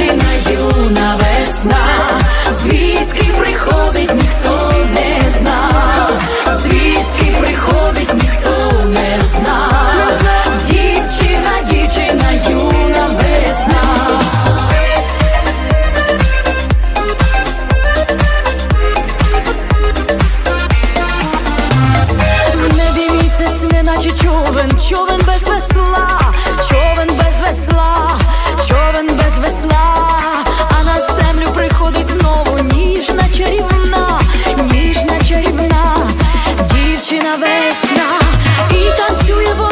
починає юна весна, звідки приходить ніхто не зна, звідки приходить ніхто не зна, дівчина, дівчина, юна весна. В небі місяць, неначе човен, човен без весла. Krishna 이 전투일보